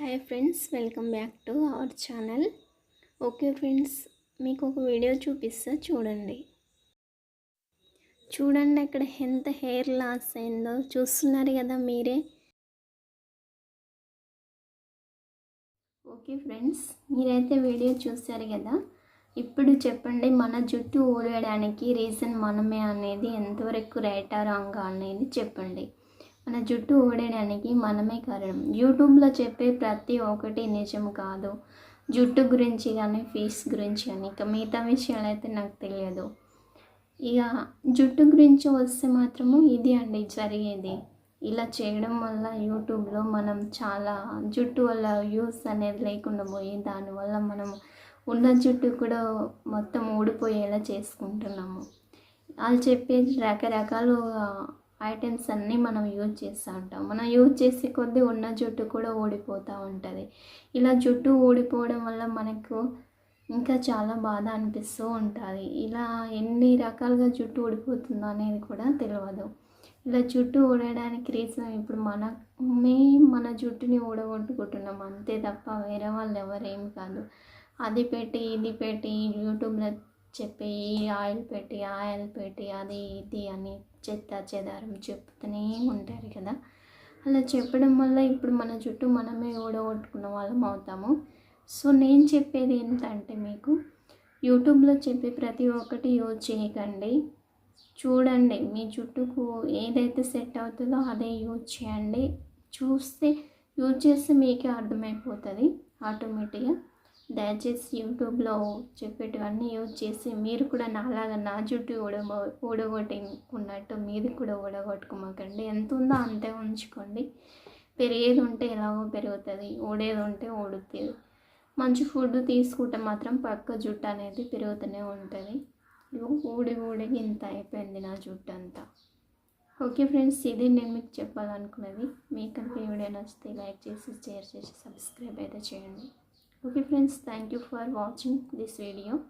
Hi friends welcome back to our channel okay friends మీకు ఒక video చూపిస్తా చూడండి. చూడండి అక్కడ ఎంత హెయిర్ లాస్ అయిందో చూస్తున్నారు కదా మీరే. ఓకే ఫ్రెండ్స్ మీరైతే వీడియో చూశారు కదా ఇప్పుడు చెప్పండి మన జుట్టు ఊడడానికి రీజన్ మనమే అనేది ఎంతవరకు రైటా రాంగా అనేది చెప్పండి. మన జుట్టు ఊడడానికి మనమే కారణం. యూట్యూబ్లో చెప్పే ప్రతి ఒక్కటి నిజం కాదు. జుట్టు గురించి కానీ ఫేస్ గురించి కానీ ఇక మిగతా విషయాలు అయితే నాకు తెలియదు. ఇక జుట్టు గురించి వస్తే మాత్రము ఇది అండి జరిగేది. ఇలా చేయడం వల్ల యూట్యూబ్లో మనం చాలా జుట్టు వల్ల యూస్ అనేది లేకుండా పోయి దానివల్ల మనం ఉన్న జుట్టు కూడా మొత్తం ఊడిపోయేలా చేసుకుంటున్నాము. వాళ్ళు చెప్పేది రకరకాలు ఐటమ్స్ అన్నీ మనం యూజ్ చేస్తూ ఉంటాం. మనం యూజ్ చేసే కొద్దీ ఉన్న జుట్టు కూడా ఊడిపోతూ ఉంటుంది. ఇలా జుట్టు ఊడిపోవడం వల్ల మనకు ఇంకా చాలా బాధ అనిపిస్తూ ఉంటుంది. ఇలా ఎన్ని రకాలుగా జుట్టు ఊడిపోతుందో అనేది కూడా తెలియదు ఇలా జుట్టు ఊడడానికి రీజన్ ఇప్పుడు మనమే మన జుట్టుని ఊడగొట్టుకుంటున్నాం అంతే తప్ప వేరే వాళ్ళు ఎవరేం కాదు. అది పెట్టి ఇది పెట్టి యూట్యూబ్లో చెప్పి ఈ ఆయిల్ పెట్టి ఆయిల్ పెట్టి అది ఇది అని చెత్త చెదారం చెప్తూనే ఉంటారు కదా. అలా చెప్పడం వల్ల ఇప్పుడు మన జుట్టు మనమే ఓడగొట్టుకున్న వాళ్ళం అవుతాము. సో నేను చెప్పేది ఏంటంటే మీకు యూట్యూబ్లో చెప్పే ప్రతి ఒక్కటి యూజ్ చేయకండి. చూడండి మీ జుట్టుకు ఏదైతే సెట్ అవుతుందో అదే యూజ్ చేయండి. చూస్తే యూజ్ చేస్తే మీకే అర్థమైపోతుంది ఆటోమేటిక్గా. దయచేసి యూట్యూబ్లో చెప్పేటివన్నీ యూజ్ చేసి మీరు కూడా నాలాగా నా జుట్టు ఊడబో ఊడగొట్టుకున్నట్టు మీది కూడా ఊడగొట్టుకోమాకండి ఎంత ఉందో అంతే ఉంచుకోండి. పెరిగేది ఉంటే ఎలాగో పెరుగుతుంది ఊడేది ఉంటే ఊడుతుంది మంచి ఫుడ్ తీసుకుంటే మాత్రం పక్క జుట్టు అనేది పెరుగుతూనే ఉంటుంది. ఊడి ఊడికి ఇంత అయిపోయింది నా జుట్టు అంతా. ఓకే ఫ్రెండ్స్ ఇది నేను మీకు చెప్పాలనుకున్నది. మీకంటే వీడియో నచ్చితే లైక్ చేసి షేర్ చేసి సబ్స్క్రైబ్ అయితే చేయండి. okay friends thank you for watching this video.